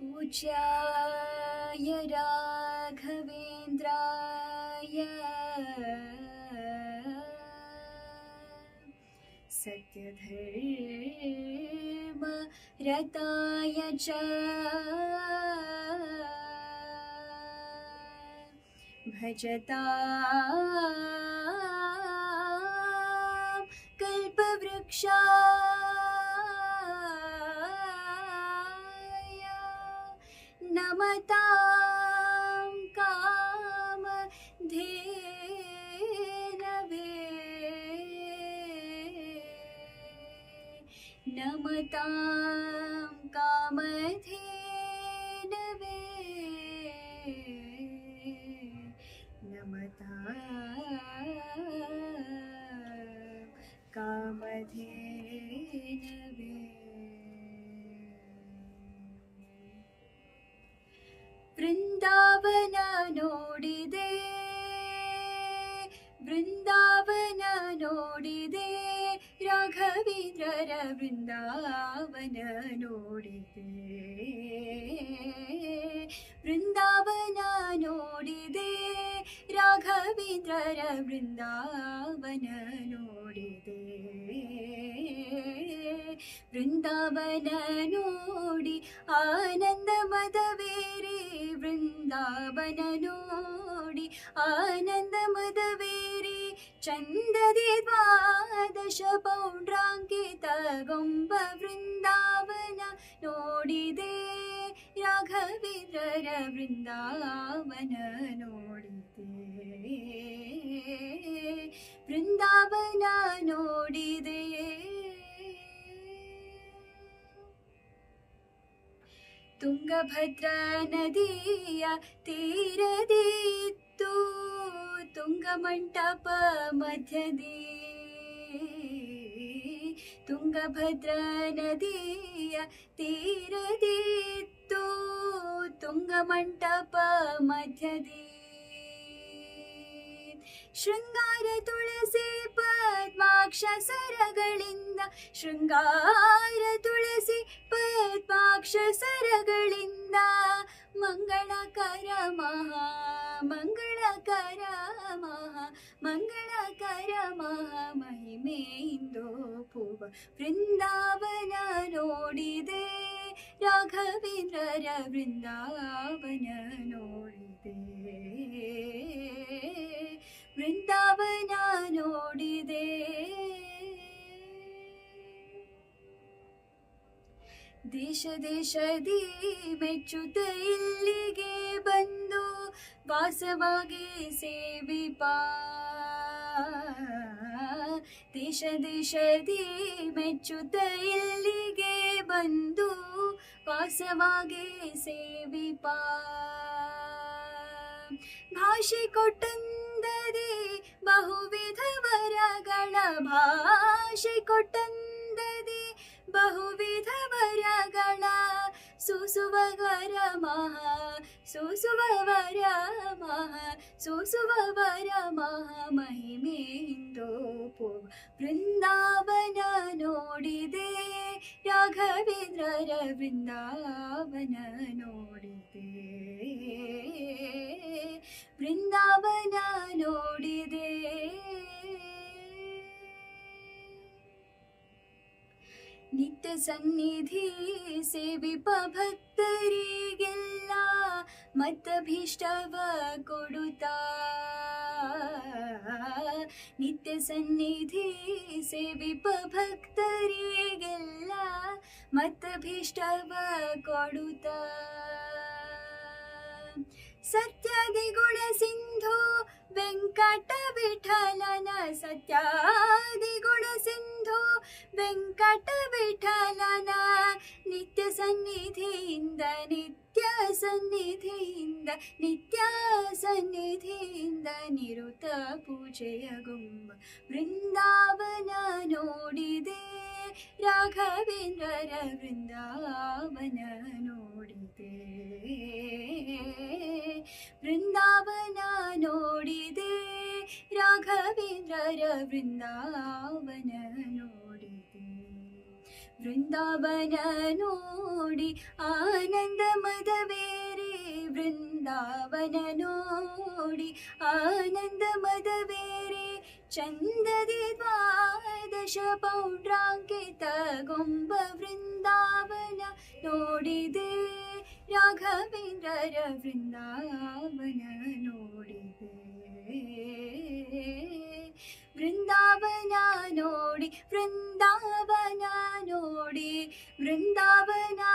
पूज्याय राघवेन्द्राय सत्यधर्म रताय च भजता कल्पवृक्षा मतां काम धे नवे नमतां काम धे नवे ಬೃಂದಾವನ ನೋಡಿದೆ ಬೃಂದಾವನ ನೋಡಿದೆ ರಾಘವೀಂದ್ರರ ಬೃಂದಾವನ ನೋಡಿದೆ ಬೃಂದಾವನ ನೋಡಿದೆ ರಾಘವೀಂದ್ರರ ಬೃಂದಾವನ ನೋಡಿದೆ ಬೃಂದಾವನ ನೋಡಿ ಆನಂದ ಮದ ವೃಂದಾವನನೋಡಿ ಆನಂದ ಮದವೇರಿ ಚಂದದಿ ದ್ವಾದಶ ಪೌಂಡ್ರಾಂಕಿತ ಗೊಂಬ ವೃಂದಾವನ ನೋಡಿದೆ ರಾಘವೇಂದ್ರರ ವೃಂದಾವನ ನೋಡಿದೆ ವೃಂದಾವನ ನೋಡಿ तुंगभद्रा तीर तुङ्गभद्रा नदीय तीरदीत्तु तुङ्गमण्टप मध्यदे तुङ्गभद्रा नदीय तीरदीत्तु मध्य दी ശൃംഗാര തുളസി പത്മാക്ഷസരകളിന്ന ശൃംഗാര തുളസി പത്മാക്ഷസരകളിന്ന മംഗളകര മഹാമംഗളകര മഹാ മംഗളകര മഹാമഹിമേന്തോ പൂവ വൃന്ദാവനോടിതേ രാഘവീന്ദ്രര വൃന്ദാവന നോടിതേ ದೇಶ ದೇಶದಿ ಮೆಚ್ಚುತ ಇಲ್ಲಿಗೆ ಬಂದು ವಾಸವಾಗಿ ಸೇವಿಪ ದೇಶ ದೇಶದಿ ಮೆಚ್ಚುತ ಇಲ್ಲಿಗೆ ಬಂದು ವಾಸವಾಗಿ ಸೇವಿಪ ಭಾಷೆ ಕೊಟ್ಟಂದರಿ ಬಹುವಿಧ ವರಗಳ ಭಾಷೆ ಕೊಟ್ಟಂದ ಬಹುವಿಧ ವರಗಳ ಸೂಸುವ ವರಮ ಸೂಸುವ ವರಮ ಸೂಸುವ ವರಮ ಮಹಿಮೆಯಿಂದೋ ಪೋ ಬೃಂದಾವನ ನೋಡಿದೆ ರಾಘವೇಂದ್ರರ ಬೃಂದಾವನ ನೋಡಿದೆ ಬೃಂದಾವನ ಸನ್ನಿಧಿ ಸೇವಿಪ ಭಕ್ತರಿಗೆಲ್ಲ ಮತ್ತಭೀಷ್ಟವ ಕೊಡುತ್ತ ನಿತ್ಯ ಸನ್ನಿಧಿ ಸೇವಿಪ ಭಕ್ತರಿಗೆಲ್ಲ ಮತ್ತಭೀಷ್ಟವ ಕೊಡುತ್ತ ಸತ್ಯದಿ ಗುಣ ಸಿಂಧು వెంకట విఠలన సత్యాది గుణ సింధు వెంకట విఠలన నిత్ಯ ಸನ್ನಿಧಿಯಿಂದ ನಿತ್ಯ ಸನ್ನಿಧಿಯಿಂದ ನಿತ್ಯ ಸನ್ನಿಧಿಯಿಂದ ನಿರುತ ಪೂಜೆಯಗುಂಬ ಬೃಂದಾವನ ನೋಡಿದೆ ರಾಘವೇಂದ್ರರ ಬೃಂದಾವನ ನೋಡಿದೆ वृन्दावन ವೃಂದಾವನ राघवेन्द्र वृन्दावन नोडे वृन्दावन नोडि आनन्द मधेरे वृन्दावन नोडि आनन्द मदवेरे चन्दश ಗೊಂಬ ವೃಂದಾವನ ನೋಡಿದೆ രാഘവേന്ദ്ര വൃന്ദാവനോടിത് വൃന്ദാവനോടി വൃന്ദാവനോടി വൃന്ദാവനോടിതേ